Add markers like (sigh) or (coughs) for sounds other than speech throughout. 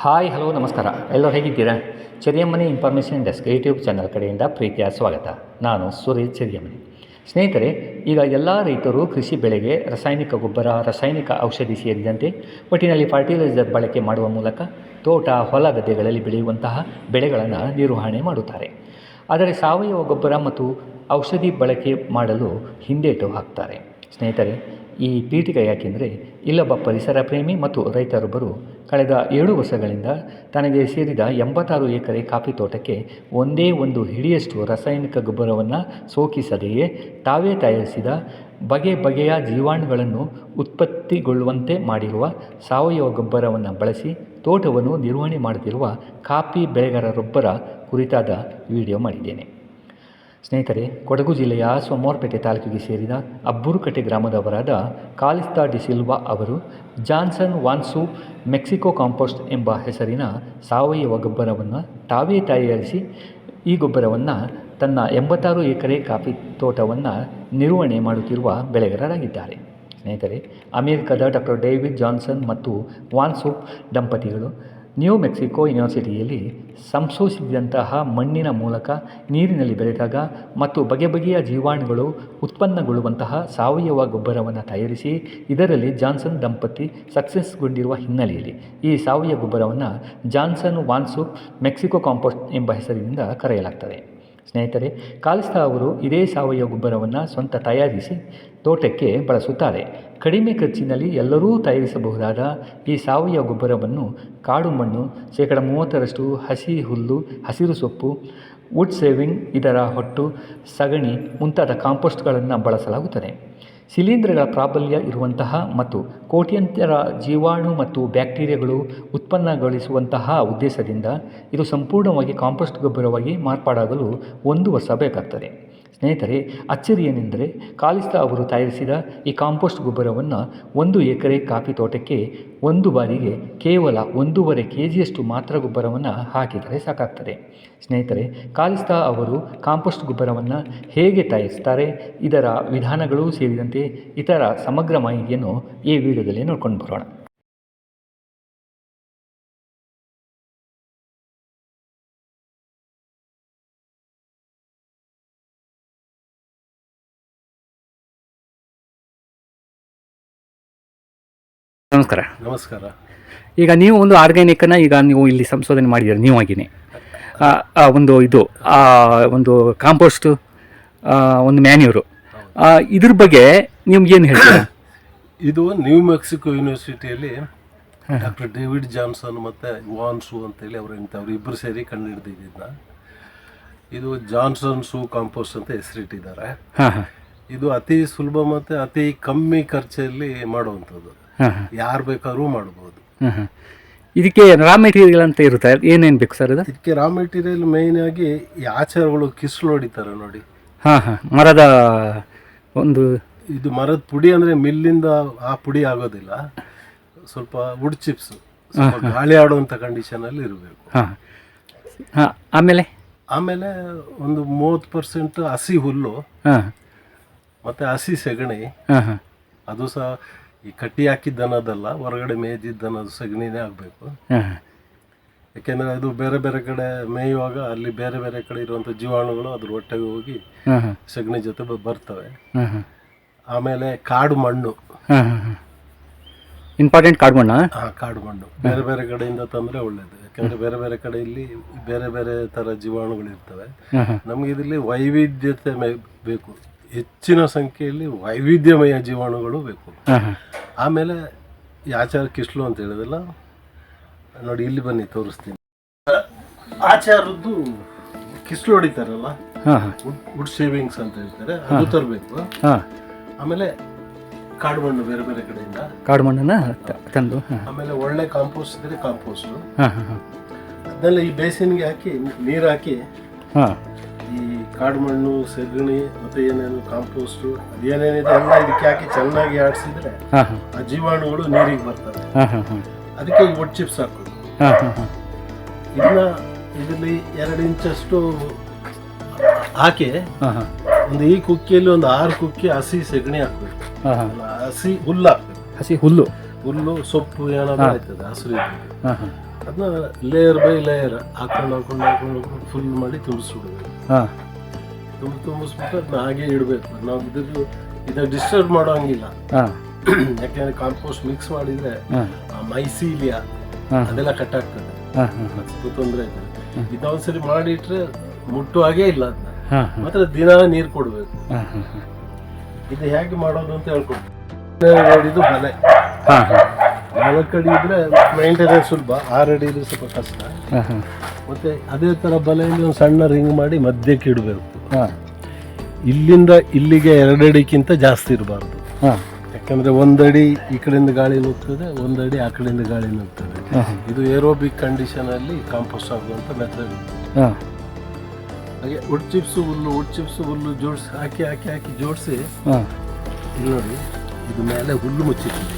Hi, hello, ನಮಸ್ಕಾರ. ಎಲ್ಲರೂ ಹೇಗಿದ್ದೀರಾ? Cheriyammani information desk YouTube channel ಕಡೆಯಿಂದ ಪ್ರೀತಿಯ ಸ್ವಾಗತ. ನಾನು ಸುರೇಶ್ ಚೆರಿಯಮ್ಮನಿ. ಸ್ನೇಹಿತರೆ, ಈಗ ಎಲ್ಲ ರೈತರು ಕೃಷಿ ಬೆಳೆಗೆ ರಾಸಾಯನಿಕ ಗೊಬ್ಬರ, ರಾಸಾಯನಿಕ ಔಷಧಿ ಸೇರಿದಂತೆ ಒಟ್ಟಿನಲ್ಲಿ ಫರ್ಟಿಲೈಸರ್ ಬಳಕೆ ಮಾಡುವ ಮೂಲಕ ತೋಟ, ಹೊಲ ಗದ್ದೆಗಳಲ್ಲಿ ಬೆಳೆಯುವಂತಹ ಬೆಳೆಗಳನ್ನು ನಿರ್ವಹಣೆ ಮಾಡುತ್ತಾರೆ. ಆದರೆ ಸಾವಯವ ಗೊಬ್ಬರ ಮತ್ತು ಔಷಧಿ ಬಳಕೆ ಮಾಡಲು ಹಿಂದೇಟು ಹಾಕ್ತಾರೆ. ಸ್ನೇಹಿತರೆ, ಈ ಪೀಠಿಕೆ ಯಾಕೆಂದರೆ ಇಲ್ಲೊಬ್ಬ ಪರಿಸರ ಪ್ರೇಮಿ ಮತ್ತು ರೈತರೊಬ್ಬರು ಕಳೆದ ಏಳು ವರ್ಷಗಳಿಂದ ತನಗೆ ಸೇರಿದ ಎಂಬತ್ತಾರು ಎಕರೆ ಕಾಫಿ ತೋಟಕ್ಕೆ ಒಂದೇ ಒಂದು ಹಿಡಿಯಷ್ಟು ರಾಸಾಯನಿಕ ಗೊಬ್ಬರವನ್ನು ಸೋಕಿಸದೆಯೇ ತಾವೇ ತಯಾರಿಸಿದ ಬಗೆ ಬಗೆಯ ಜೀವಾಣುಗಳನ್ನು ಉತ್ಪತ್ತಿಗೊಳ್ಳುವಂತೆ ಮಾಡಿರುವ ಸಾವಯವ ಗೊಬ್ಬರವನ್ನು ಬಳಸಿ ತೋಟವನ್ನು ನಿರ್ವಹಣೆ ಮಾಡುತ್ತಿರುವ ಕಾಫಿ ಬೆಳೆಗಾರರೊಬ್ಬರ ಕುರಿತಾದ ವಿಡಿಯೋ ಮಾಡಿದ್ದೇನೆ. ಸ್ನೇಹಿತರೆ, ಕೊಡಗು ಜಿಲ್ಲೆಯ ಸೋಮವಾರಪೇಟೆ ತಾಲೂಕಿಗೆ ಸೇರಿದ ಅಬ್ಬೂರುಕಟ್ಟೆ ಗ್ರಾಮದವರಾದ ಕಾಲಿಸ್ತಾ ಡಿಸಿಲ್ವಾ ಅವರು ಜಾನ್ಸನ್ ವಾನ್ಸು ಮೆಕ್ಸಿಕೋ ಕಾಂಪೋಸ್ಟ್ ಎಂಬ ಹೆಸರಿನ ಸಾವಯವ ಗೊಬ್ಬರವನ್ನು ತಾವೇ ತಯಾರಿಸಿ, ಈ ಗೊಬ್ಬರವನ್ನು ತನ್ನ ಎಂಬತ್ತಾರು ಎಕರೆ ಕಾಫಿ ತೋಟವನ್ನು ನಿರ್ವಹಣೆ ಮಾಡುತ್ತಿರುವ ಬೆಳೆಗಾರರಾಗಿದ್ದಾರೆ. ಸ್ನೇಹಿತರೆ, ಅಮೆರಿಕದ ಡಾಕ್ಟರ್ ಡೇವಿಡ್ ಜಾನ್ಸನ್ ಮತ್ತು ವಾನ್ಸೂಪ್ ದಂಪತಿಗಳು ನ್ಯೂ ಮೆಕ್ಸಿಕೋ ಯೂನಿವರ್ಸಿಟಿಯಲ್ಲಿ ಸಂಶೋಧಿಸಿದಂತಹ ಮಣ್ಣಿನ ಮೂಲಕ ನೀರಿನಲ್ಲಿ ಬೆರೆದಾಗ ಮತ್ತು ಬಗೆ ಬಗೆಯ ಜೀವಾಣುಗಳು ಉತ್ಪನ್ನಗೊಳ್ಳುವಂತಹ ಸಾವಯವ ಗೊಬ್ಬರವನ್ನು ತಯಾರಿಸಿ ಇದರಲ್ಲಿ ಜಾನ್ಸನ್ ದಂಪತಿ ಸಕ್ಸಸ್ಗೊಂಡಿರುವ ಹಿನ್ನೆಲೆಯಲ್ಲಿ ಈ ಸಾವಯವ ಗೊಬ್ಬರವನ್ನು ಜಾನ್ಸನ್ ವಾನ್ಸೂಪ್ ಮೆಕ್ಸಿಕೋ ಕಾಂಪೋಸ್ಟ್ ಎಂಬ ಹೆಸರಿನಿಂದ ಕರೆಯಲಾಗ್ತದೆ. ಸ್ನೇಹಿತರೆ, ಕಾಲಿಸ್ತಾ ಅವರು ಇದೇ ಸಾವಯವ ಗೊಬ್ಬರವನ್ನು ಸ್ವಂತ ತಯಾರಿಸಿ ತೋಟಕ್ಕೆ ಬಳಸುತ್ತಾರೆ. ಕಡಿಮೆ ಖರ್ಚಿನಲ್ಲಿ ಎಲ್ಲರೂ ತಯಾರಿಸಬಹುದಾದ ಈ ಸಾವಯವ ಗೊಬ್ಬರವನ್ನು ಕಾಡು ಮಣ್ಣು, ಶೇಕಡ ಮೂವತ್ತರಷ್ಟು ಹಸಿ ಹುಲ್ಲು, ಹಸಿರು ಸೊಪ್ಪು ವುಡ್ ಸೇವಿಂಗ್ ಇದರ ಹೊಟ್ಟು, ಸಗಣಿ ಮುಂತಾದ ಕಾಂಪೋಸ್ಟ್ಗಳನ್ನು ಬಳಸಲಾಗುತ್ತದೆ. ಶಿಲೀಂಧ್ರಗಳ ಪ್ರಾಬಲ್ಯ ಇರುವಂತಹ ಮತ್ತು ಕೋಟ್ಯಂತರ ಜೀವಾಣು ಮತ್ತು ಬ್ಯಾಕ್ಟೀರಿಯಾಗಳು ಉತ್ಪನ್ನಗೊಳಿಸುವಂತಹ ಉದ್ದೇಶದಿಂದ ಇದು ಸಂಪೂರ್ಣವಾಗಿ ಕಾಂಪೋಸ್ಟ್ ಗೊಬ್ಬರವಾಗಿ ಮಾರ್ಪಾಡಾಗಲು ಒಂದು ವರ್ಷ ಬೇಕಾಗ್ತದೆ. ಸ್ನೇಹಿತರೆ ಅಚ್ಚರಿ ಏನೆಂದರೆ ಕಾಲಿಸ್ತಾ ಅವರು ತಯಾರಿಸಿದ ಈ ಕಾಂಪೋಸ್ಟ್ ಗೊಬ್ಬರವನ್ನು ಒಂದು ಎಕರೆ ಕಾಫಿ ತೋಟಕ್ಕೆ ಒಂದು ಬಾರಿಗೆ ಕೇವಲ ಒಂದೂವರೆ ಕೆ ಜಿಯಷ್ಟು ಮಾತ್ರ ಗೊಬ್ಬರವನ್ನು ಹಾಕಿದರೆ ಸಾಕಾಗ್ತದೆ. ಸ್ನೇಹಿತರೆ, ಕಾಲಿಸ್ತಾ ಅವರು ಕಾಂಪೋಸ್ಟ್ ಗೊಬ್ಬರವನ್ನು ಹೇಗೆ ತಯಾರಿಸ್ತಾರೆ ಇದರ ವಿಧಾನಗಳು ಸೇರಿದಂತೆ ಇತರ ಸಮಗ್ರ ಮಾಹಿತಿಯನ್ನು ಈ ವಿಡಿಯೋದಲ್ಲಿ ನೋಡ್ಕೊಂಡು ಬರೋಣ. ನಮಸ್ಕಾರ. ನಮಸ್ಕಾರ. ಈಗ ನೀವು ಒಂದು ಆರ್ಗ್ಯಾನಿಕನ್ನು ಈಗ ನೀವು ಇಲ್ಲಿ ಸಂಶೋಧನೆ ಮಾಡಿದ್ದೀರಿ ನೀವು ಆ, ಆ ಒಂದು ಇದು ಆ ಒಂದು ಕಾಂಪೋಸ್ಟ್ ಒಂದು ಮ್ಯಾನ್ಯೂರು. ಇದ್ರ ಬಗ್ಗೆ ನಿಮ್ಗೆ ಏನು ಹೇಳ್ತೀರಾ? (coughs) ಇದು ನ್ಯೂ ಮೆಕ್ಸಿಕೋ ಯೂನಿವರ್ಸಿಟಿಯಲ್ಲಿ ಡಾಕ್ಟರ್ ಡೇವಿಡ್ ಜಾನ್ಸನ್ ಮತ್ತು ವಾನ್ಸು ಅಂತೇಳಿ ಅವರು ಇಂಥವ್ರು ಇಬ್ಬರು ಸೇರಿ ಕಂಡು ಹಿಡಿದಿದ್ದ ಇದು ಜಾನ್ಸನ್ ಸೂ ಕಾಂಪೋಸ್ಟ್ ಅಂತ ಹೆಸರಿಟ್ಟಿದ್ದಾರೆ. ಇದು ಅತಿ ಸುಲಭ ಮತ್ತು ಅತಿ ಕಮ್ಮಿ ಖರ್ಚಲ್ಲಿ ಮಾಡುವಂಥದ್ದು. ಯಾರು ಬೇಕಾದ್ರೂ ಮಾಡ್ಬೋದು. ಹಾಂ ಹಾಂ. ಇದಕ್ಕೆ ರಾ ಮೆಟೀರಿಯಲ್ ಅಂತ ಇರುತ್ತೆ? ಏನೇನು ಬೇಕು ಸರ್ ಅದು? ಇದಕ್ಕೆ ರಾ ಮೆಟೀರಿಯಲ್ ಮೇಯ್ನ್ ಆಗಿ ಈ ಆಚಾರಗಳು ಕಿಸ್ಲು ಹೊಡಿತಾರೆ ನೋಡಿ. ಹಾಂ ಹಾಂ. ಮರದ ಒಂದು ಇದು ಮರದ ಪುಡಿ ಅಂದರೆ ಮಿಲ್ಲಿಂದ ಆ ಪುಡಿ ಆಗೋದಿಲ್ಲ. ಸ್ವಲ್ಪ ವುಡ್ ಚಿಪ್ಸ್ ಗಾಳಿ ಆಡುವಂಥ ಕಂಡೀಷನಲ್ಲಿ ಇರಬೇಕು. ಹಾಂ ಹಾಂ. ಆಮೇಲೆ? ಆಮೇಲೆ ಒಂದು ಮೂವತ್ತು ಪರ್ಸೆಂಟ್ ಹಸಿ ಹುಲ್ಲು ಹಾಂ. ಮತ್ತು ಹಸಿ ಸೆಗಣಿ ಹಾಂ ಹಾಂ. ಅದು ಸಹ ಈ ಕಟ್ಟಿ ಹಾಕಿದ್ದ ಅನ್ನೋದಲ್ಲ ಹೊರಗಡೆ ಮೇಯ್ದಿದ್ದ ಅನ್ನೋದು ಸಗಣಿನೇ ಆಗಬೇಕು. ಯಾಕೆಂದರೆ ಅದು ಬೇರೆ ಬೇರೆ ಕಡೆ ಮೇಯುವಾಗ ಅಲ್ಲಿ ಬೇರೆ ಬೇರೆ ಕಡೆ ಇರುವಂಥ ಜೀವಾಣುಗಳು ಅದ್ರ ಹೊಟ್ಟೆಗೆ ಹೋಗಿ ಸಗಣಿ ಜೊತೆ ಬ- ಬರ್ತವೆ. ಆಮೇಲೆ ಕಾಡು ಮಣ್ಣು. ಇಂಪಾರ್ಟೆಂಟ್ ಕಾರ್ಡ್ ಆ ಕಾಡು ಮಣ್ಣು. ಬೇರೆ ಬೇರೆ ಕಡೆಯಿಂದ ತಂದರೆ ಒಳ್ಳೇದು. ಯಾಕೆಂದರೆ ಬೇರೆ ಬೇರೆ ಕಡೆ ಇಲ್ಲಿ ಬೇರೆ ಬೇರೆ ಥರ ಜೀವಾಣುಗಳು ಇರ್ತವೆ. ಹಾಂ ಹಾಂ. ನಮಗೆ ಇದರಲ್ಲಿ ವೈವಿಧ್ಯತೆ ಮೇ- ಬೇಕು. ಹೆಚ್ಚಿನ ಸಂಖ್ಯೆಯಲ್ಲಿ ವೈವಿಧ್ಯಮಯ ಜೀವಾಣುಗಳು ಬೇಕು. ಆಮೇಲೆ ಈ ಆಚಾರ ಕಿಸ್ಲು ಅಂತ ಹೇಳಿದಲ್ಲ ನೋಡಿ ಇಲ್ಲಿ ಬನ್ನಿ ತೋರಿಸ್ತೀನಿ. ಆಚಾರದ್ದು ಕಿಸ್ಲು ಹೊಡಿತಾರಲ್ಲ ವುಡ್ ಶೇವಿಂಗ್ಸ್ ಅಂತ ಹೇಳ್ತಾರೆ ಅದು ತರಬೇಕು. ಆಮೇಲೆ ಕಾಡು ಮಣ್ಣು ಬೇರೆ ಬೇರೆ ಕಡೆಯಿಂದ. ಕಾಡು ಮಣ್ಣನ್ನು ತಂದು ಆಮೇಲೆ ಒಳ್ಳೆ ಕಾಂಪೋಸ್ಟ್ ಇದ್ರೆ ಕಾಂಪೋಸ್ಟ್. ಅದನ್ನೆಲ್ಲ ಈ ಬೇಸಿನ್ಗೆ ಹಾಕಿ ನೀರು ಹಾಕಿ ಈ ಕಾಡು ಮಣ್ಣು ಸೆಗಣಿ ಮತ್ತೆ ಏನೇನು ಕಾಂಪೋಸ್ಟು ಅದೇನೇನಿದೆ ಎಲ್ಲ ಇದಕ್ಕೆ ಹಾಕಿ ಚೆನ್ನಾಗಿ ಆಡಿಸಿದ್ರೆ ಆ ಜೀವಾಣುಗಳು ನೀರಿಗೆ ಬರ್ತವೆ. ಅದಕ್ಕೆ ಈ ಒಟ್ಟು ಚಿಪ್ಸ್ ಹಾಕೋದು. ಇದನ್ನ ಇದರಲ್ಲಿ ಎರಡು ಇಂಚಷ್ಟು ಹಾಕಿ ಒಂದು ಈ ಕುಕ್ಕಿಯಲ್ಲಿ ಒಂದು ಆರು ಕುಕ್ಕಿ ಹಸಿ ಸೆಗಣಿ ಹಾಕ್ಬೇಕು. ಹಸಿ ಹುಲ್ಲು ಹಾಕ್ಬೇಕು. ಹಸಿ ಹುಲ್ಲು. ಹುಲ್ಲು ಸೊಪ್ಪು ಏನಾದ್ರು ಆಯ್ತದೆ ಹಸಿರು ಅದನ್ನ ಲೇಯರ್ ಬೈ ಲೇಯರ್ ಹಾಕೊಂಡು ಹಾಕೊಂಡು ಹಾಕೊಂಡು ಫುಲ್ ಮಾಡಿ ತುಂಬಿಸ್ಬಿಡ್ಬೇಕು. ಹಾಂ. ತುಂಬಿ ತುಂಬಿಸ್ಬಿಟ್ಟು ಅದನ್ನ ಹಾಗೆ ಇಡಬೇಕು. ನಾವು ಇದ್ರದ್ದು ಇದನ್ನ ಡಿಸ್ಟರ್ಬ್ ಮಾಡೋಂಗಿಲ್ಲ ಹಾಂ. ಯಾಕೆಂದ್ರೆ ಕಾಂಪೋಸ್ಟ್ ಮಿಕ್ಸ್ ಮಾಡಿದ್ರೆ ಆ ಮೈಸೀಲಿಯಾ ಅದೆಲ್ಲ ಕಟ್ ಆಗ್ತದೆ. ಅದು ತೊಂದರೆ ಆಯ್ತದೆ ಇದೊಂದ್ಸರಿ ಮಾಡಿಟ್ರೆ ಮುಟ್ಟು ಹಾಗೆ ಇಲ್ಲ ಅದನ್ನ. ಮಾತ್ರ ದಿನ ನೀರು ಕೊಡಬೇಕು. ಇದು ಹೇಗೆ ಮಾಡೋದು ಅಂತ ಹೇಳ್ಕೊಡ್ತೀವಿ ನೋಡಿದ್ದು ಮನೆ ನಾಲ್ಕು ಅಡಿ ಇದ್ರೆ ಮೇಂಟೆನೆನ್ಸ್ ಸುಲಭ? ಆರು ಅಡಿ ಇದ್ರೆ ಸ್ವಲ್ಪ ಕಷ್ಟ. ಮತ್ತೆ ಅದೇ ಥರ ಬಲೆಯಲ್ಲಿ ಒಂದು ಸಣ್ಣ ರಿಂಗ್ ಮಾಡಿ ಮಧ್ಯಕ್ಕೆ ಇಡಬೇಕು. ಹಾಂ. ಇಲ್ಲಿಂದ ಇಲ್ಲಿಗೆ ಎರಡಡಿಕ್ಕಿಂತ ಜಾಸ್ತಿ ಇರಬಾರ್ದು. ಹಾಂ. ಯಾಕಂದ್ರೆ ಒಂದಡಿ ಈ ಕಡೆಯಿಂದ ಗಾಳಿ ನುಗ್ತದೆ ಒಂದಡಿ ಆ ಕಡೆಯಿಂದ ಗಾಳಿ ನುಗ್ತದೆ. ಇದು ಏರೋಬಿಕ್ ಕಂಡೀಷನ್ ಅಲ್ಲಿ ಕಾಂಪೋಸ್ಟ್ ಆಗುವಂತ ಮೆಥಡ್ ಹಾಂ. ಹಾಗೆ ಉಡ್ ಚಿಪ್ಸ್ ಹುಲ್ಲು ಉಡ್ ಚಿಪ್ಸ್ ಹುಲ್ಲು ಜೋಡಿಸಿ ಹಾಕಿ ಹಾಕಿ ಹಾಕಿ ಜೋಡಿಸಿ ಇಲ್ಲಿ ನೋಡಿ ಇದು ಮೇಲೆ ಹುಲ್ಲು ಮುಚ್ಚಿಟ್ಟಿದ್ದೀನಿ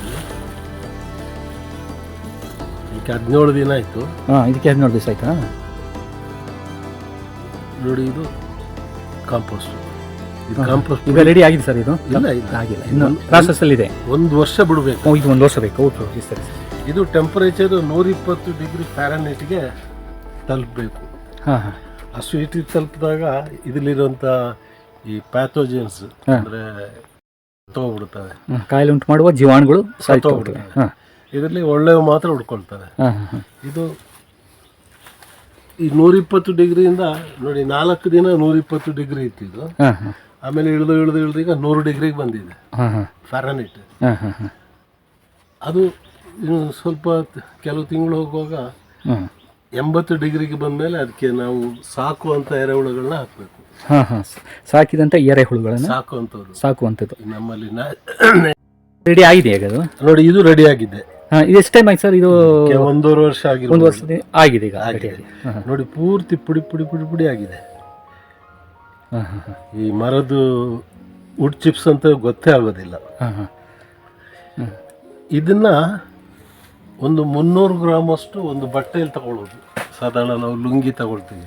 ಈಗ ಹದಿನೇಳು ದಿನ ಆಯ್ತು. ಹಾಂ ಇದಕ್ಕೆ ಹದಿನೇಳು ದಿವಸ ಆಯ್ತಾ? ನೋಡಿ ಇದು ಕಾಂಪೋಸ್ಟ್ ಇದು ಕಾಂಪೋಸ್ಟ್ ಈಗ ರೆಡಿ ಆಗಿದೆ ಸರ್ ಇದು? ಇಲ್ಲ ಇಲ್ಲ. ಆಗಿಲ್ಲ ಇನ್ನು ಪ್ರಾಸೆಸ್ಸಲ್ಲಿದೆ ಒಂದು ವರ್ಷ ಬಿಡಬೇಕು. ಇದು ಒಂದು ವರ್ಷ ಬೇಕು. ಓಕೆ ಓಕೆ ಸರಿ ಇದು ಟೆಂಪರೇಚರ್ ನೂರಿಪ್ಪತ್ತು ಡಿಗ್ರಿ ಫ್ಯಾರನೈಟ್ಗೆ ತಲುಪಬೇಕು. ಹಾಂ ಹಾಂ. ಆ ಸ್ವೀಟಿಗೆ ತಲುಪಿದಾಗ ಇದರಲ್ಲಿರುವಂಥ ಈ ಪ್ಯಾಥೋಜನ್ಸ್. ಅಂದರೆ ಸತ್ತೋಗ್ಬಿಡ್ತವೆ. ಕಾಯಿಲೆ ಉಂಟು ಮಾಡುವ ಜೀವಾಣುಗಳು ಸತ್ತೋಗ್ಬಿಡ್ತವೆ. ಹಾಂ. ಇದರಲ್ಲಿ ಒಳ್ಳೆ ಮಾತ್ರ ಉಡ್ಕೊಳ್ತಾರೆ ಇದು ಈ ನೂರಿಪ್ಪತ್ತು ಡಿಗ್ರಿಯಿಂದ ನೋಡಿ ನಾಲ್ಕು ದಿನ ನೂರಿಪ್ಪತ್ತು ಡಿಗ್ರಿ ಇತ್ತಿದ್ದು. ಆಮೇಲೆ ಇಳಿದು ಇಳಿದು ಇಳಿದು ಈಗ ನೂರು ಡಿಗ್ರಿಗೆ ಬಂದಿದೆ. ಫ್ಯಾರನೈಟ್ ಅದು ಇನ್ನು ಸ್ವಲ್ಪ ಕೆಲವು ತಿಂಗಳು ಹೋಗುವಾಗ ಎಂಬತ್ತು ಡಿಗ್ರಿಗೆ ಬಂದಮೇಲೆ ಅದಕ್ಕೆ ನಾವು ಸಾಕುವಂಥ ಎರೆಹುಳುಗಳನ್ನ ಹಾಕಬೇಕು. ಸಾಕಿದಂಥ ಎರೆಹುಳುಗಳನ್ನು ಸಾಕುವಂಥದ್ದು. ಸಾಕುವಂಥದ್ದು. ನಮ್ಮಲ್ಲಿ ರೆಡಿ ಆಗಿದೆ ಈಗ ನೋಡಿ ಇದು ರೆಡಿ ಆಗಿದೆ. ಇದು ಎಷ್ಟು ಟೈಮ್ ಆಯ್ತು ಸರ್ ಇದು ಒಂದೂವರೆ ವರ್ಷ ಒಂದು ವರ್ಷ ಆಗಿದೆ. ಈಗ ಆಗಿದೆ. ನೋಡಿ ಪೂರ್ತಿ ಪುಡಿ ಪುಡಿ ಪುಡಿ ಪುಡಿ ಆಗಿದೆ. ಈ ಮರದ್ದು ವುಡ್ ಚಿಪ್ಸ್ ಅಂತ ಗೊತ್ತೇ ಆಗೋದಿಲ್ಲ. ಇದನ್ನ ಒಂದು ಮುನ್ನೂರು ಗ್ರಾಮ್ ಅಷ್ಟು ಒಂದು ಬಟ್ಟೆಯಲ್ಲಿ ತಗೊಳ್ಳೋದು. ಸಾಧಾರಣ ನಾವು ಲುಂಗಿ ತಗೊಳ್ತೀವಿ.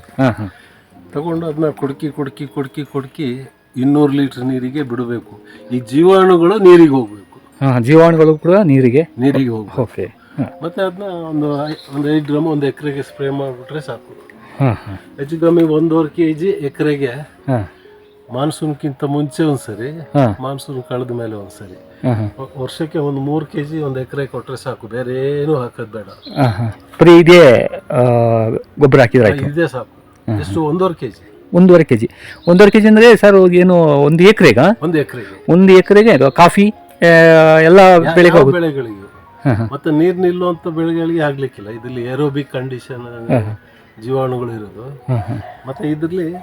ತಗೊಂಡು ಅದನ್ನ ಕುಡ್ಕಿ ಕುಡ್ಕಿ ಕೊಡ್ಕಿ ಕೊಡ್ಕಿ ಇನ್ನೂರು ಲೀಟ್ರ್ ನೀರಿಗೆ ಬಿಡಬೇಕು. ಈ ಜೀವಾಣುಗಳು ನೀರಿಗೆ ಹೋಗ್ಬೇಕು. ಜೀವಾಣುಗಳು ಕೂಡ ನೀರಿಗೆ ನೀರಿಗೆ ಹೋಗೋಕೆ ಓಕೆ. ಮತ್ತೆ ಅದನ್ನ ಒಂದು ಒಂದು ಐದು ಗ್ರಾಮ್ ಒಂದು ಎಕರೆಗೆ ಸ್ಪ್ರೇ ಮಾಡಿಬಿಟ್ರೆ ಸಾಕು. ಹೆಚ್ಚು ಕಮ್ಮಿ ಒಂದೂವರೆ ಕೆ ಜಿ ಎಕರೆಗೆ ಮಾನ್ಸೂನ್ಗಿಂತ ಮುಂಚೆ ಒಂದ್ಸರಿ ಮಾನ್ಸೂನ್ ಕಳೆದ ಮೇಲೆ ಒಂದ್ಸರಿ. ವರ್ಷಕ್ಕೆ ಒಂದು ಮೂರು ಕೆ ಜಿ ಒಂದು ಎಕರೆ ಕೊಟ್ಟರೆ ಸಾಕು ಬೇರೆ ಏನು ಹಾಕೋದು ಬೇಡ. ಬರೀ ಇದೇ ಗೊಬ್ಬರ ಹಾಕಿದ್ರೆ ಇದೇ ಸಾಕು. ಎಷ್ಟು? ಒಂದೂವರೆ ಕೆ ಜಿ ಒಂದೂವರೆ ಕೆ ಜಿ ಒಂದೂವರೆ ಕೆ ಜಿ ಅಂದರೆ ಸರ್ ಏನು ಒಂದು ಎಕರೆಗ? ಒಂದು ಎಕರೆಗೆ. ಒಂದು ಎಕರೆಗೆ ಕಾಫಿ ಎಲ್ಲ ಬೆಳೆಗೆ ಹೋಗುತ್ತೆ. ಬೆಳೆಗಳಿಗೆ. ಮತ್ತೆ ನೀರ್ ನಿಲ್ಲುವಂತ ಬೆಳೆಗಳಿಗೆ ಆಗ್ಲಿಕ್ಕಿಲ್ಲ. ಇದ್ರಲ್ಲಿ ಏರೋಬಿಕ್ ಕಂಡೀಷನ್ ಜೀವಾಣುಗಳು ಇರೋದು. ಮತ್ತೆ ಇದ್ರಲ್ಲಿ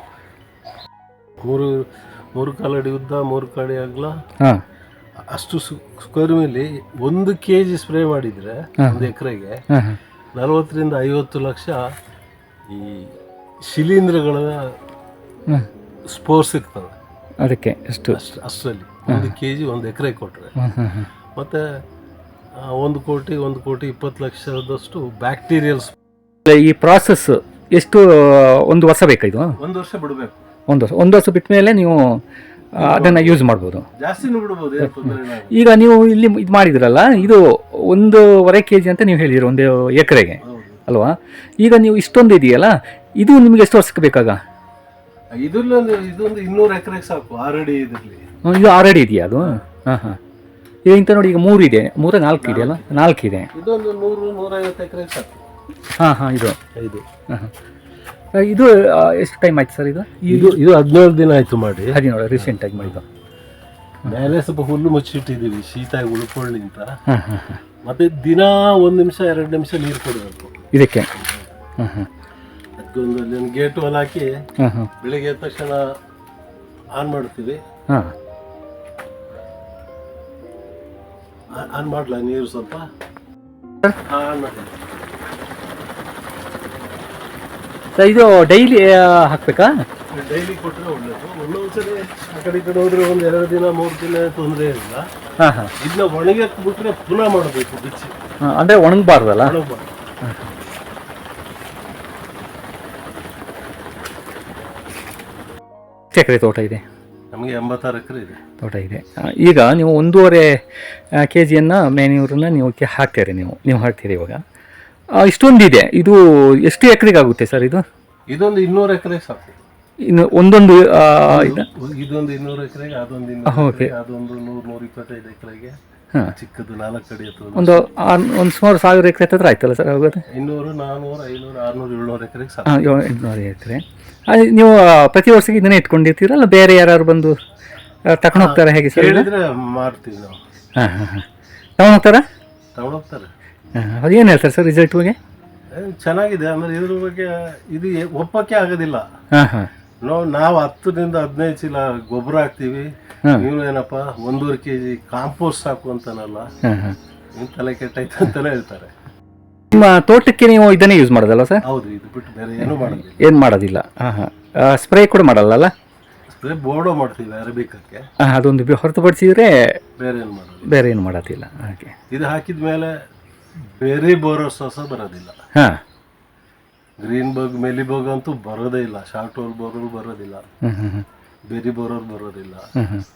ಮೂರು ಮೂರು ಕಾಲಡಿ ಉದ್ದ ಮೂರು ಕಾಡಿ ಅಗಲ. ಹಾಂ. ಅಷ್ಟು ಸ್ಕ್ವೇರ್ ಮೇಲೆ ಒಂದು ಕೆ ಜಿ ಸ್ಪ್ರೇ ಮಾಡಿದ್ರೆ ಒಂದು ಎಕರೆಗೆ ನಲವತ್ತರಿಂದ ಐವತ್ತು ಲಕ್ಷ ಈ ಶಿಲೀಂಧ್ರಗಳ ಸ್ಪೋರ್ಟ್ಸ್ ಸ್ಪೋರ್ ಸಿಗ್ತವೆ ಅದಕ್ಕೆ ಅಷ್ಟು. ಅಷ್ಟು ಅಷ್ಟರಲ್ಲಿ. ಒಂದು ಕೆ ಜಿ ಒಂದು ಎಕರೆ ಕೊಟ್ಟರೆ ಮತ್ತು ಒಂದು ಕೋಟಿ ಒಂದು ಕೋಟಿ ಇಪ್ಪತ್ತು ಲಕ್ಷದಷ್ಟು ಬ್ಯಾಕ್ಟೀರಿಯಲ್ಸ್. ಈ ಪ್ರಾಸೆಸ್ ಎಷ್ಟು ಒಂದು ವರ್ಷ ಬೇಕಾ ಇದು? ಒಂದು ವರ್ಷ ಬಿಡಬೇಕು. ಒಂದು ವರ್ಷ ಒಂದು ವರ್ಷ ಬಿಟ್ಟ ಮೇಲೆ ನೀವು ಅದನ್ನು ಯೂಸ್ ಮಾಡ್ಬೋದು. ಜಾಸ್ತಿನೂ ಬಿಡ್ಬೋದು ಈಗ ನೀವು ಇಲ್ಲಿ ಇದು ಮಾಡಿದ್ರಲ್ಲ ಇದು ಒಂದೂವರೆ ಕೆ ಜಿ ಅಂತ ನೀವು ಹೇಳಿದ್ರಿ ಒಂದು ಎಕರೆಗೆ. ಅಲ್ವಾ? ಈಗ ನೀವು ಇಷ್ಟೊಂದು ಇದೆಯಲ್ಲ ಇದು ನಿಮಗೆ ಎಷ್ಟು ವರ್ಷಕ್ಕೆ ಬೇಕಾಗ? ಇದು ಇದೊಂದು ಇನ್ನೂರು ಎಕರೆಗೆ ಸಾಕು ಆಲ್ರೆಡಿ ಇದರಲ್ಲಿ. ಇದು ಆಲ್ರೆಡಿ ಇದೆಯಾ ಅದು? ಹಾಂ ಹಾಂ. ಈಗ ಇಂಥ ನೋಡಿ ಈಗ ಮೂರು ಇದೆ. ಮೂರ ನಾಲ್ಕು ಇದೆ ಅಲ್ಲ? ನಾಲ್ಕು. ಇದೆ. ಇದೊಂದು ನೂರು ನೂರೈವತ್ತು ಎಕರೆ ಸಾಕು. ಹಾಂ ಹಾಂ ಇದು. ಇದು ಹಾಂ ಹಾಂ. ಇದು ಎಷ್ಟು ಟೈಮ್ ಆಯ್ತು ಸರ್ ಇದು? ಇದು ಇದು ಹದಿನೇಳು ದಿನ ಆಯಿತು ಮಾಡಿ. ಹದಿನೇಳು ರೀಸೆಂಟಾಗಿ ಮಾಡಿದ್ದು. ಮೇಲೆ ಸ್ವಲ್ಪ ಹುಲ್ಲು ಮುಚ್ಚಿಟ್ಟಿದ್ದೀವಿ. ಶೀತ ಉಳ್ಕೊಳ್ಳಿ ಅಂತ. ಹಾಂ ಹಾಂ ಹಾಂ. ಮತ್ತೆ ದಿನ ಒಂದು ನಿಮಿಷ ಎರಡು ನಿಮಿಷ ನೀರು ಕೊಡಬೇಕು. ಇದಕ್ಕೆ? ಹಾಂ ಹಾಂ. ಅದಕ್ಕೊಂದು ಗೇಟ್ ವಾಲ್ ಹಾಕಿ ಹಾಂ ಹಾಂ. ಬೆಳಿಗ್ಗೆ ಎದ್ದ ತಕ್ಷಣ ಆನ್ ಮಾಡ್ತೀವಿ. ಹಾಂ. ಆನ್ ಮಾಡಲ ನೀರು ಸ್ವಲ್ಪ? ಆನ್ ಮಾಡಿ ಸರ್ ಇದು ಡೈಲಿ ಹಾಕ್ಬೇಕಾ? ಡೈಲಿ ಕೊಟ್ಟರೆ ಒಳ್ಳೇದು. ಒಂದೊಂದ್ಸರಿ ಆ ಕಡೆ ಈ ಕಡೆ ಹೋದ್ರೆ ಒಂದು ಎರಡು ದಿನ ಮೂರು ದಿನ ತೊಂದರೆ ಇಲ್ಲ. ಹಾಂ ಹಾಂ. ಇದನ್ನ ಒಣಗಕ್ಕೆ ಬಿಟ್ರೆ ಪುನಃ ಮಾಡಬೇಕು ಬಿಚ್ಚಿ. ಅಂದರೆ ಒಣಗಬಾರ್ದಲ್ಲ? ಒಣಗಬಾರ್ದು. ಎಕರೆ ತೋಟ ಇದೆ. ನಮಗೆ ಎಂಬತ್ತಾರು ಎಕರೆ ಇದೆ. ತೋಟ ಇದೆ. ಆ, ಈಗ ನೀವು ಒಂದೂವರೆ ಕೆ ಜಿಯನ್ನು ಮ್ಯಾನ್ಯೂರನ್ನ ನೀವು ಕೆ- ಹಾಕ್ತೀರಿ ನೀವು. ನೀವು ಹಾಕ್ತೀರಿ ಇವಾಗ. ಇಷ್ಟೊಂದು ಇದೆ ಇದು ಎಷ್ಟು ಎಕರೆಗೆ ಆಗುತ್ತೆ ಸರ್ ಇದು? ಇದೊಂದು ಇನ್ನೂರು ಎಕರೆ ಸಾಕು. ಇನ್ನು ಒಂದೊಂದು ಆ, ಇದು? ಇದೊಂದು ಇನ್ನೂರು ಎಕರೆಗೆ ಅದೊಂದು ಓಕೆ. ಇನ್ನೂರು ಎಕರೆಗೆ ಅದೊಂದು ನೂರು ನೂರ ಇಪ್ಪತ್ತೈದು ಎಕರೆಗೆ. ಹಾಂ. ಚಿಕ್ಕದು ನಾಲ್ಕು ಅಡಿ ಎತ್ತರದ ಒಂದು ಆರು ಒಂದು ಸುಮಾರು ಸಾವಿರ ಎಕರೆ ಹತ್ರ ಆಯ್ತಲ್ಲ ಸರ್ ಹೋಗೋದು ಇನ್ನೂರು ನಾನ್ನೂರು ಐನೂರು ಆರ್ನೂರು ಏಳ್ನೂರು ಎಕರೆಗೆ ಸಾಕು. ಹಾಂ ಎಂಟುನೂರು ಎಕರೆ. ನೀವು ಪ್ರತಿ ವರ್ಷಕ್ಕೆ ಇದನ್ನೇ ಇಟ್ಕೊಂಡಿರ್ತೀರಾ? ಅಲ್ಲ ಬೇರೆ ಯಾರು ಬಂದು ತಗೊಂಡು ಹೋಗ್ತಾರೆ ಹೇಗೆ ಸರ್ ಹೇಳಿದ್ರೆ ಮಾಡ್ತೀವಿ ನಾವು. ಹಾಂ ಹಾಂ ಹಾಂ. ತಗೊಂಡು ಹೋಗ್ತಾರಾ? ತಗೊಂಡೋಗ್ತಾರೆ ಹಾಂ ಅದು ಏನು ಹೇಳ್ತಾರೆ ಸರ್ ರಿಸಲ್ಟ್ ಬಗ್ಗೆ? ಏ, ಚೆನ್ನಾಗಿದೆ. ಅಂದ್ರೆ ಇದ್ರ ಬಗ್ಗೆ ಇದು ಏ- ಒಪ್ಪಕ್ಕೆ ಆಗೋದಿಲ್ಲ. ಹಾಂ ಹಾಂ. ನಾವು ನಾವು ಹತ್ತರಿಂದ ಹದಿನೈದು ಚೀಲ ಗೊಬ್ಬರ ಹಾಕ್ತೀವಿ. ಹಾಂ. ನೀವು ಏನಪ್ಪ ಒಂದೂವರೆ ಕೆ ಜಿ ಕಾಂಪೋಸ್ಟ್ ಸಾಕು ಅಂತಾನಲ್ಲ. ಹಾಂ ಹಾಂ. ನಿಮ್ ತಲೆ ಕೆಟ್ಟೈತೆ ಅಂತಲೇ ಹೇಳ್ತಾರೆ. ನಿಮ್ಮ ತೋಟಕ್ಕೆ ನೀವು ಇದನ್ನೇ ಯೂಸ್ ಮಾಡೋದಲ್ಲ ಸರ್ ಹೌದು ಇದು ಬಿಟ್ಟು ಬೇರೆ ಏನೂ ಮಾಡೋದಿಲ್ಲ. ಏನು ಮಾಡೋದಿಲ್ಲ? ಹಾಂ ಹಾಂ. ಸ್ಪ್ರೇ ಕೂಡ ಮಾಡಲ್ಲಲ್ಲ? ಸ್ಪ್ರೇ ಬೋರ್ಡೋ ಮಾಡ್ತೀವಿ ಅರಬಿಕಕ್ಕೆ. ಹಾಂ ಅದೊಂದು ಬಿ- ಹೊರತುಪಡಿಸಿದ್ರೆ ಬೇರೆ ಏನು ಮಾಡೋದಿಲ್ಲ. ಬೇರೆ ಏನು ಮಾಡೋದಿಲ್ಲ. ಹಾಗೆ. ಇದು ಹಾಕಿದ ಮೇಲೆ ಬೇರೆ ಬೋರೋಸ್ ಸಹ ಬರೋದಿಲ್ಲ. ಹಾಂ. ಗ್ರೀನ್ ಬಗ್ ಮೆಲಿ ಬಗ್ ಅಂತೂ ಬರೋದೇ ಇಲ್ಲ. ಶಾರ್ಟ್ ಹೋಲ್ ಬೋರೋರು ಬರೋದಿಲ್ಲ. ಹ್ಞೂ ಹ್ಞೂ ಹ್ಞೂ ಬೇರೆ ಬೋರೋರು ಬರೋದಿಲ್ಲ. ಹ್ಞೂ ಹ್ಞೂ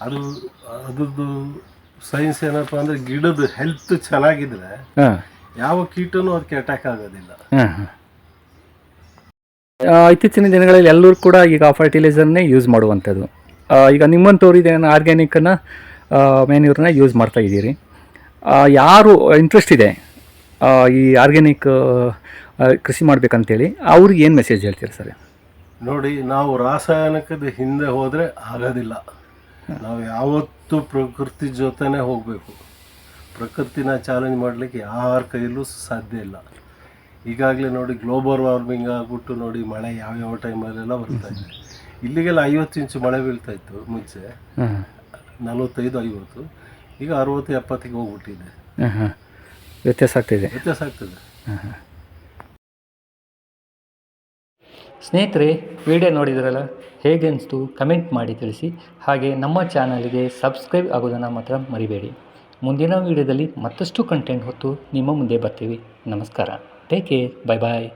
ಅದು ಅದ್ರದ್ದು ಸೈನ್ಸ್ ಏನಪ್ಪ ಅಂದ್ರೆ ಗಿಡದ ಹೆಲ್ತ್ ಚೆನ್ನಾಗಿದ್ರೆ ಹಾಂ. ಯಾವ ಕೀಟನೂ ಅದಕ್ಕೆ ಅಟ್ಯಾಕ್ ಆಗೋದಿಲ್ಲ. ಹಾಂ ಹಾಂ ಇತ್ತೀಚಿನ ದಿನಗಳಲ್ಲಿ ಎಲ್ಲರೂ ಕೂಡ ಈಗ ಫರ್ಟಿಲೈಸರ್ನೇ ಯೂಸ್ ಮಾಡುವಂಥದ್ದು. ಈಗ ನಿಮ್ಮಂಥವ್ರು ಇದೇನು ಆರ್ಗ್ಯಾನಿಕ್ಕನ್ನು ಮ್ಯಾನ್ಯೂರ್ನ ಯೂಸ್ ಮಾಡ್ತಾ ಇದ್ದೀರಿ. ಯಾರು ಇಂಟ್ರೆಸ್ಟ್ ಇದೆ ಈ ಆರ್ಗ್ಯಾನಿಕ್ ಕೃಷಿ ಮಾಡ್ಬೇಕಂತೇಳಿ ಅವ್ರಿಗೆ ಏನು ಮೆಸೇಜ್ ಹೇಳ್ತೀರಿ ಸರ್? ನೋಡಿ ನಾವು ರಾಸಾಯನಿಕದ ಹಿಂದೆ ಹೋದರೆ ಆಗೋದಿಲ್ಲ. ನಾವು ಯಾವತ್ತೂ ಪ್ರಕೃತಿ ಜೊತೆನೇ ಹೋಗಬೇಕು. ಪ್ರಕೃತಿನ ಚಾಲೆಂಜ್ ಮಾಡಲಿಕ್ಕೆ ಯಾರ ಕೈಯಲ್ಲೂ ಸಾಧ್ಯ ಇಲ್ಲ. ಈಗಾಗಲೇ ನೋಡಿ ಗ್ಲೋಬಲ್ ವಾರ್ಮಿಂಗ್ ಆಗಿಬಿಟ್ಟು ನೋಡಿ ಮಳೆ ಯಾವ್ಯಾವ ಟೈಮಲ್ಲೆಲ್ಲ ಬರ್ತಾ ಇದೆ. ಇಲ್ಲಿಗೆಲ್ಲ ಐವತ್ತು ಇಂಚು ಮಳೆ ಬೀಳ್ತಾ ಇತ್ತು ಮುಂಚೆ. ನಲವತ್ತೈದು ಐವತ್ತು. ಈಗ ಅರವತ್ತು ಎಪ್ಪತ್ತಿಗೆ ಹೋಗ್ಬಿಟ್ಟಿದೆ. ವ್ಯತ್ಯಾಸ ಆಗ್ತಿದೆ. ವ್ಯತ್ಯಾಸ ಆಗ್ತದೆ. ಸ್ನೇಹಿತರೆ ವಿಡಿಯೋ ನೋಡಿದ್ರಲ್ಲ? ಹೇಗೆ ಅನಿಸ್ತು? ಕಮೆಂಟ್ ಮಾಡಿ ತಿಳಿಸಿ. ಹಾಗೆ ನಮ್ಮ ಚಾನಲ್ಗೆ ಸಬ್ಸ್ಕ್ರೈಬ್ ಆಗೋದನ್ನು ಮಾತ್ರ ಮರಿಬೇಡಿ. ಮುಂದಿನ ವಿಡಿಯೋದಲ್ಲಿ ಮತ್ತಷ್ಟು ಕಂಟೆಂಟ್ ಹೊತ್ತು ನಿಮ್ಮ ಮುಂದೆ ಬರ್ತೀವಿ. ನಮಸ್ಕಾರ. ಟೇಕ್ ಕೇರ್ ಬಾಯ್ ಬಾಯ್